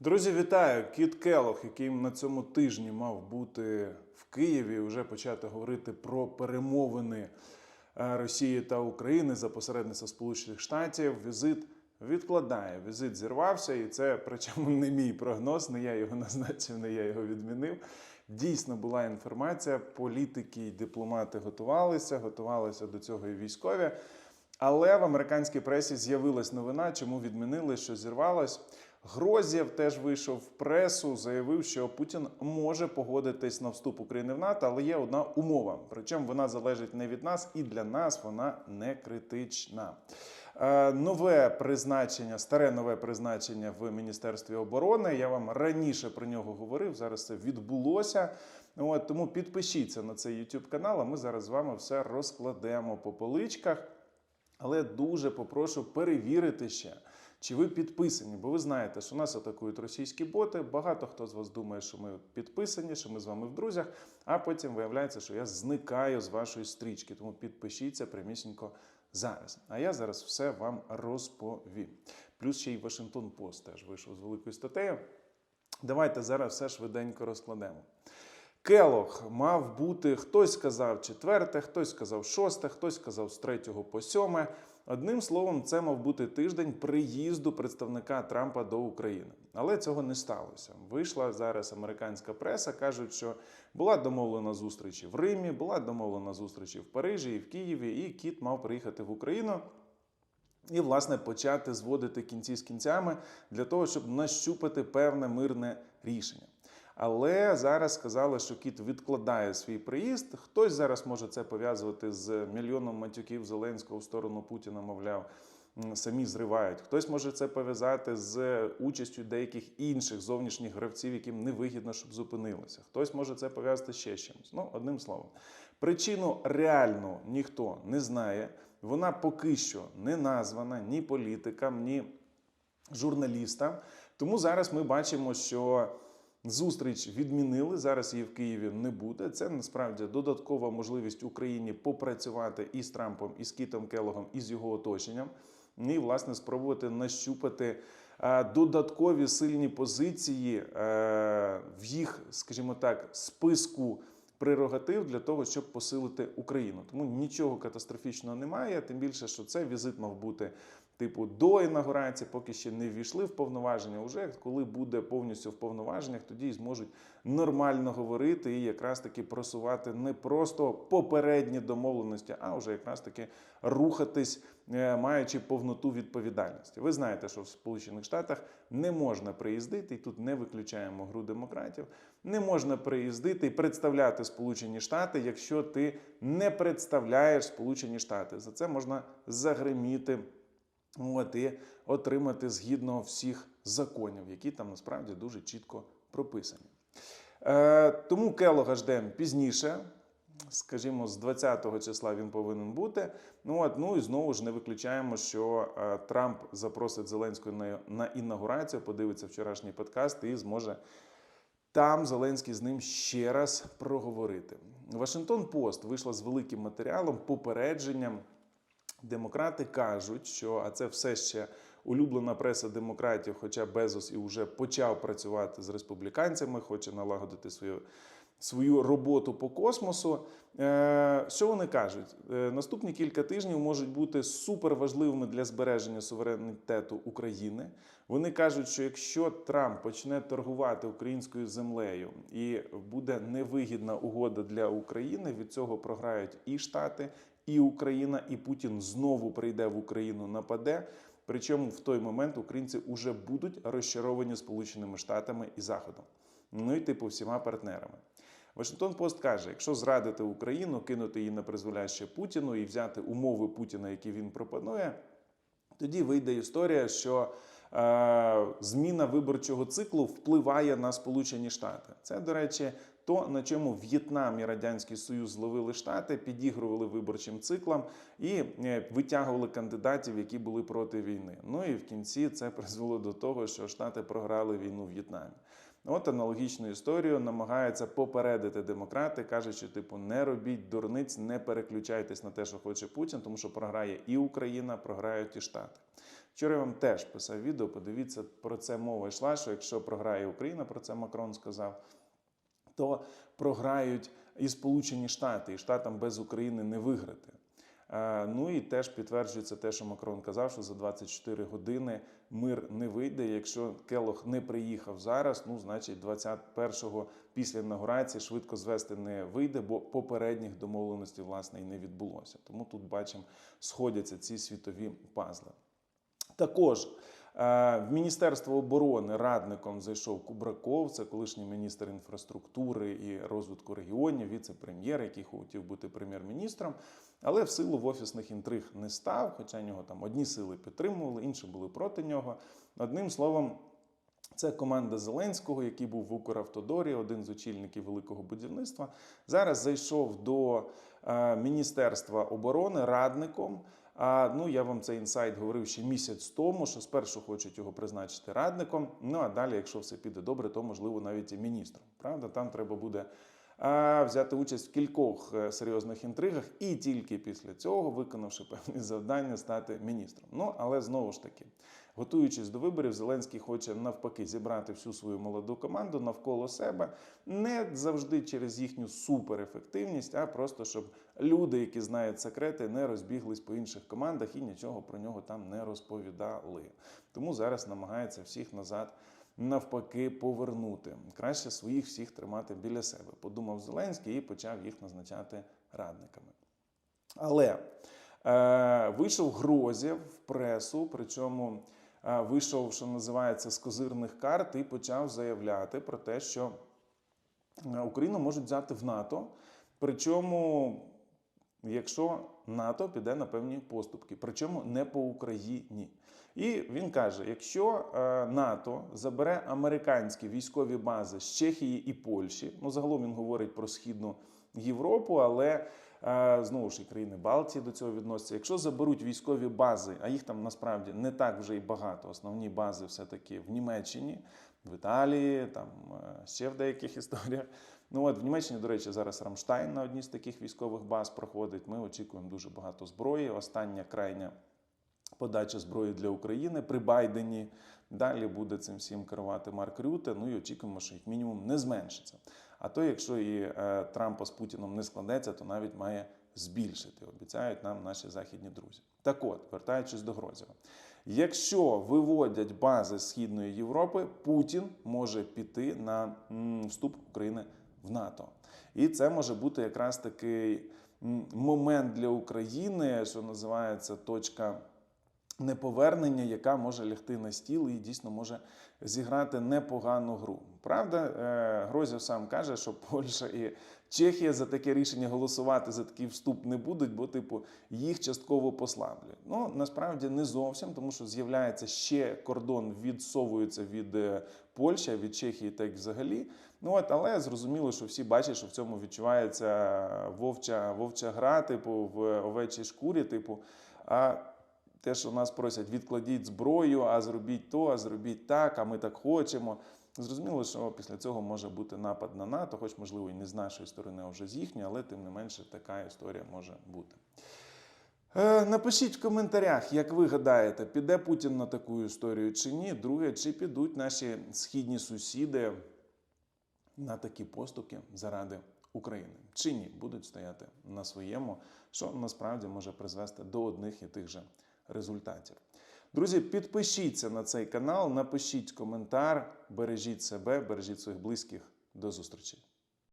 Друзі, вітаю! Кіт Келох, який на цьому тижні мав бути в Києві, вже почати говорити про перемовини е, Росії та України за посередництва Сполучених Штатів. Візит відкладає. Візит зірвався, і це причому не мій прогноз, не я його назначив, не я його відмінив. Дійсно була інформація. Політики і дипломати готувалися, готувалися до цього і військові. Але в американській пресі з'явилась новина, чому відмінили, що зірвалось. Грозєв теж вийшов в пресу, заявив, що Путін може погодитись на вступ України в НАТО, але є одна умова. Причому вона залежить не від нас, і для нас вона не критична. Е, Нове призначення, старе нове призначення в Міністерстві оборони. Я вам раніше про нього говорив. Зараз це відбулося. От тому підпишіться на цей YouTube канал. А ми зараз з вами все розкладемо по поличках. Але дуже попрошу перевірити ще, чи ви підписані, бо ви знаєте, що нас атакують російські боти. Багато хто з вас думає, що ми підписані, що ми з вами в друзях, а потім виявляється, що я зникаю з вашої стрічки. Тому підпишіться прямісінько зараз. А я зараз все вам розповім. Плюс ще й Вашингтон Пост теж вийшов з великою статтею. Давайте зараз все швиденько розкладемо. Келох мав бути, хтось сказав четверте, хтось сказав шосте, хтось сказав з третього по сьоме. Одним словом, це мав бути тиждень приїзду представника Трампа до України. Але цього не сталося. Вийшла зараз американська преса, кажуть, що була домовлена зустріч в Римі, була домовлена зустріч в Парижі, і в Києві, і Кіт мав приїхати в Україну. І, власне, почати зводити кінці з кінцями для того, щоб нащупати певне мирне рішення. Але зараз сказали, що кіт відкладає свій приїзд. Хтось зараз може це пов'язувати з мільйоном матюків Зеленського в сторону Путіна, мовляв, самі зривають. Хтось може це пов'язати з участю деяких інших зовнішніх гравців, яким невигідно, щоб зупинилося. Хтось може це пов'язати ще з чимось. Ну, одним словом, причину реально ніхто не знає. Вона поки що не названа ні політикам, ні журналістам. Тому зараз ми бачимо, що зустріч відмінили. Зараз її в Києві не буде. Це насправді додаткова можливість Україні попрацювати і з Трампом, і з Кітом Келогом, і з його оточенням. І, власне, спробувати нащупати е, додаткові сильні позиції е, в їх, скажімо так, списку прерогатив для того, щоб посилити Україну. Тому нічого катастрофічного немає. Тим більше, що це візит мав бути типу до інаугурації, поки ще не ввійшли в повноваження. Уже коли буде повністю в повноваженнях, тоді зможуть нормально говорити і якраз таки просувати не просто попередні домовленості, а вже якраз таки рухатись, е, маючи повноту відповідальності. Ви знаєте, що в Сполучених Штатах не можна приїздити, і тут не виключаємо гру демократів. Не можна приїздити і представляти Сполучені Штати, якщо ти не представляєш Сполучені Штати. За це можна загриміти. От, і отримати згідно всіх законів, які там насправді дуже чітко прописані. Е, тому Келога ждемо пізніше. Скажімо, з 20-го числа він повинен бути. Ну от ну і знову ж не виключаємо, що е, Трамп запросить Зеленського на, на інаугурацію, подивиться вчорашній подкаст і зможе там Зеленський з ним ще раз проговорити. Вашингтон Пост вийшла з великим матеріалом, попередженням. Демократи кажуть, що а це все ще улюблена преса демократів, хоча Безос і вже почав працювати з республіканцями, хоче налагодити свою. Свою роботу по космосу. Е, Що вони кажуть? Е, Наступні кілька тижнів можуть бути суперважливими для збереження суверенітету України. Вони кажуть, що якщо Трамп почне торгувати українською землею і буде невигідна угода для України, від цього програють і Штати, і Україна, і Путін знову прийде в Україну, нападе. Причому в той момент українці вже будуть розчаровані Сполученими Штатами і Заходом. Ну і типу всіма партнерами. Вашингтон Пост каже: якщо зрадити Україну, кинути її на призволяще Путіну і взяти умови Путіна, які він пропонує, тоді вийде історія, що е, зміна виборчого циклу впливає на Сполучені Штати. Це, до речі, то на чому В'єтнам і Радянський Союз зловили штати, підігрували виборчим циклам і е, витягували кандидатів, які були проти війни. Ну і в кінці це призвело до того, що штати програли війну в В'єтнамі. От аналогічну історію намагаються попередити демократи, кажуть, що типу не робіть дурниць, не переключайтесь на те, що хоче Путін, тому що програє і Україна, програють і Штати. Вчора я вам теж писав відео. Подивіться, про це мова йшла. Що якщо програє Україна, про це Макрон сказав, то програють і Сполучені Штати, і штатам без України не виграти. Е, Ну і теж підтверджується те, що Макрон казав, що за 24 години мир не вийде. Якщо Келох не приїхав зараз, ну значить 21-го після інаугурації швидко звести не вийде, бо попередніх домовленостей власне і не відбулося. Тому тут бачимо, сходяться ці світові пазли. Також в Міністерство оборони радником зайшов Кубраков, це колишній міністр інфраструктури і розвитку регіонів, віце-прем'єр, який хотів бути прем'єр-міністром, але в силу в офісних інтриг не став. Хоча нього там одні сили підтримували, інші були проти нього. Одним словом. Це команда Зеленського, який був в Укравтодорі, один з очільників великого будівництва. Зараз зайшов до е, Міністерства оборони радником. А ну я вам цей інсайт говорив ще місяць тому, що спершу хочуть його призначити радником. Ну а далі, якщо все піде добре, то можливо навіть і міністром. Правда, там треба буде а, взяти участь в кількох е, серйозних інтригах, і тільки після цього, виконавши певні завдання, стати міністром. Ну але знову ж таки, готуючись до виборів, Зеленський хоче навпаки зібрати всю свою молоду команду навколо себе, не завжди через їхню суперефективність, а просто щоб люди, які знають секрети, не розбіглись по інших командах і нічого про нього там не розповідали. Тому зараз намагається всіх назад навпаки повернути. Краще своїх всіх тримати біля себе. Подумав Зеленський і почав їх назначати радниками. Але е, вийшов Грозєв в пресу, причому вийшов, що називається, з козирних карт, і почав заявляти про те, що е, Україну можуть взяти в НАТО. Причому, якщо НАТО піде на певні поступки, причому не по Україні. І він каже: якщо е, НАТО забере американські військові бази з Чехії і Польщі, ну загалом він говорить про східну Європу, але е, знову ж і країни Балтії до цього відносяться. Якщо заберуть військові бази, а їх там насправді не так вже й багато. Основні бази все-таки в Німеччині, в Італії, там е, ще в деяких історіях. Ну от в Німеччині, до речі, зараз Рамштайн на одній з таких військових баз проходить. Ми очікуємо дуже багато зброї. Остання крайня подача зброї для України при Байдені. Далі буде цим всім керувати Марк Рюте. Ну і очікуємо, що як мінімум не зменшиться. А то, якщо і е, Трампа з Путіном не складеться, то навіть має збільшити. Обіцяють нам наші західні друзі. Так от, вертаючись до Грозєва. Якщо виводять бази Східної Європи, Путін може піти на вступ України в НАТО. І це може бути якраз такий момент для України, що називається точка неповернення, яка може лягти на стіл і дійсно може зіграти непогану гру. Правда, е, Грозів сам каже, що Польща і Чехія за таке рішення голосувати за такий вступ не будуть, бо, типу, їх частково послаблюють. Ну насправді не зовсім, тому що з'являється ще кордон, відсовується від е, Польщі, від Чехії, так взагалі. Ну от, але зрозуміло, що всі бачать, що в цьому відчувається вовча, вовча гра, типу, в овечій шкурі, типу. А те, що нас просять, відкладіть зброю, а зробіть то, а зробіть так, а ми так хочемо. Зрозуміло, що після цього може бути напад на НАТО, хоч, можливо, і не з нашої сторони, а вже з їхньої, але тим не менше така історія може бути. Е, Напишіть в коментарях, як ви гадаєте, піде Путін на таку історію чи ні. Друге, чи підуть наші східні сусіди на такі поступки заради України, чи ні, будуть стояти на своєму, що насправді може призвести до одних і тих же результатів. Друзі, підпишіться на цей канал, напишіть коментар, бережіть себе, бережіть своїх близьких. До зустрічі!